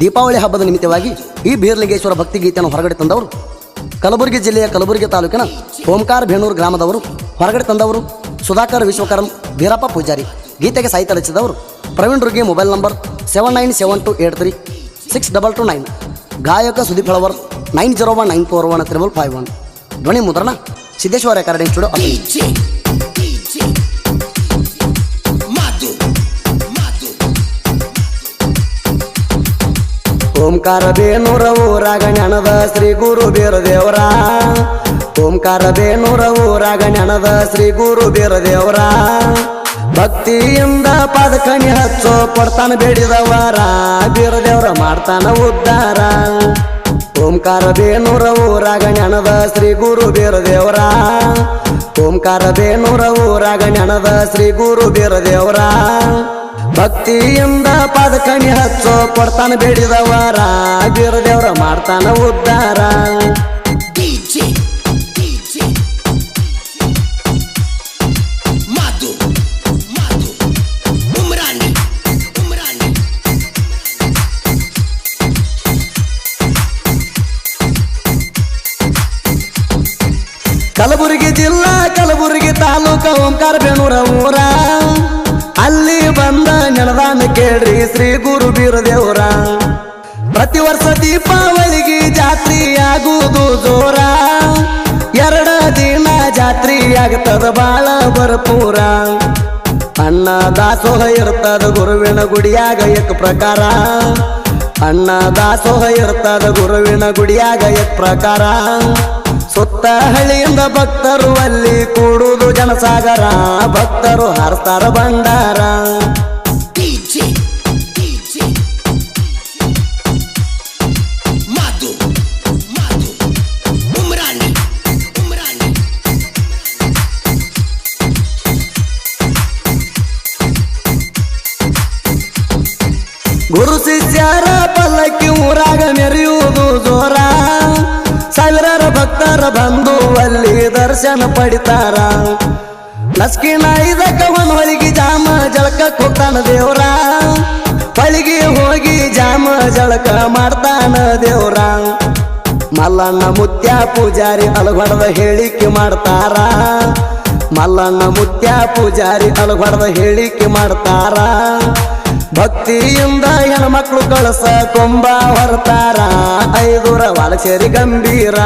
ದೀಪಾವಳಿ ಹಬ್ಬದ ನಿಮಿತ್ತವಾಗಿ ಈ ಬೀರ್ಲಿಂಗೇಶ್ವರ ಭಕ್ತಿ ಗೀತೆಯನ್ನು ಹೊರಗಡೆ ತಂದವರು ಕಲಬುರಗಿ ಜಿಲ್ಲೆಯ ಕಲಬುರಗಿ ತಾಲೂಕಿನ ಓಂಕಾರ ಬೇಣೂರು ಗ್ರಾಮದವರು, ಹೊರಗಡೆ ತಂದವರು ಸುಧಾಕರ್ ವಿಶ್ವಕರ್ಮ ವೀರಪ್ಪ ಪೂಜಾರಿ. ಗೀತೆಗೆ ಸಾಹಿತ್ಯ ರಚಿಸಿದವರು Praveen Rugi, mobile number seven nine seven two eight three six double two nine. ಗಾಯಕ Sudeep Halavar nine zero one nine four one triple five one. ಧ್ವನಿ ಮುದ್ರಣ ಸಿದ್ದೇಶ್ವರ ರೆಕಾರ್ಡಿಂಗ್ ಸ್ಟುಡಿಯೋ. ಓಂಕಾರ ಬೇನೂರ ಊರಾಗ ನೆನದ ಶ್ರೀ ಗುರು ಬೀರದೇವರ. ಓಂಕಾರ ಬೇನೂರ ಊರಾಗ ನೆನದ ಶ್ರೀ ಗುರು ಬೀರದೇವರ. ಭಕ್ತಿಯಿಂದ ಪದಕಣಿ ಹಚ್ಚೋ ಕೊಡ್ತಾನ ಬೇಡಿದವರ. ಬೀರದೇವರ ಮಾಡ್ತಾನ ಉದ್ದಾರ. ಓಂಕಾರ ಬೇನೂರ ಊರಾಗ ನೆನದ ಶ್ರೀ ಗುರು ಬೀರದೇವರ. ಓಂಕಾರ ಬೇನೂರ ಊರಾಗ ನೆನದ ಶ್ರೀ ಗುರು ಬೀರದೇವರ. ಭಕ್ತಿಯಿಂದ ಪದಕಣಿ ಹಚ್ಚೋ ಕೊಡ್ತಾನ ಬೇಡಿದವರ ಬೀರದೇವ್ರ ಮಾಡ್ತಾನ ಉದ್ದಾರ. ಕಲಬುರಗಿ ಜಿಲ್ಲಾ ಕಲಬುರಗಿ ತಾಲೂಕ ಓಂಕಾರ ಬೇಣೂರ ಊರ. ಕೇಳ್ರಿ ಶ್ರೀ ಗುರು ಬೀರದೇವರ. ಪ್ರತಿ ವರ್ಷ ದೀಪಾವಳಿಗೆ ಜಾತ್ರೆ ಆಗುವುದು ಜೋರ. ಎರಡ ದಿನ ಜಾತ್ರೆ ಆಗ್ತದ ಬಾಳ ಭರಪೂರ. ಅಣ್ಣ ದಾಸೋಹ ಇರ್ತದ ಗುರುವಿನ ಗುಡಿಯಾಗ ಎಕ್ ಪ್ರಕಾರ. ಅಣ್ಣ ದಾಸೋಹ ಇರ್ತದ ಗುರುವಿನ ಗುಡಿಯಾಗ ಎಕ್ ಪ್ರಕಾರ. ಸುತ್ತ ಹಳ್ಳಿಯಿಂದ ಭಕ್ತರು ಅಲ್ಲಿ ಕೂಡುವುದು ಜನಸಾಗರ. ಭಕ್ತರು ಹರ್ತಾರ ಭಂಡಾರ ಗುರು ಶಿಷ್ಯರ ಪಲ್ಲಕ್ಕಿ ಊರಾಗ ಮೆರೆಯುವುದು ಜೋರ. ಸಾವಿರಾರು ಭಕ್ತರ ಬಂದು ಅಲ್ಲಿ ದರ್ಶನ ಪಡಿತಾರ. ಲಸ್ಕಿನ ಇದಕ್ಕ ಒಂದು ಹೊಳಿಗೆ ಜಾಮ, ಜಳಕ ಹೋಗ್ತಾನ ದೇವ್ರ. ಹೊಳಿಗೆ ಹೋಗಿ ಜಾಮ, ಜಳಕ ಮಾಡ್ತಾನ ದೇವ್ರ. ಮಲ್ಲಣ್ಣ ಮುತ್ಯ ಪೂಜಾರಿ ಅಲಗೊಡದ ಹೇಳಿಕೆ ಮಾಡ್ತಾರ. ಮಲ್ಲಣ್ಣ ಮುತ್ಯ ಪೂಜಾರಿ ಅಲಗೊಡದ ಹೇಳಿಕೆ ಮಾಡ್ತಾರ. ಭಕ್ತಿಯಿಂದ ಹೆಣ್ಮಕ್ಳು ಕಳಸ ಕೊಂಬ ಹೊರತಾರ ಐದೂರ ವಾಲಚೇರಿ ಗಂಭೀರ.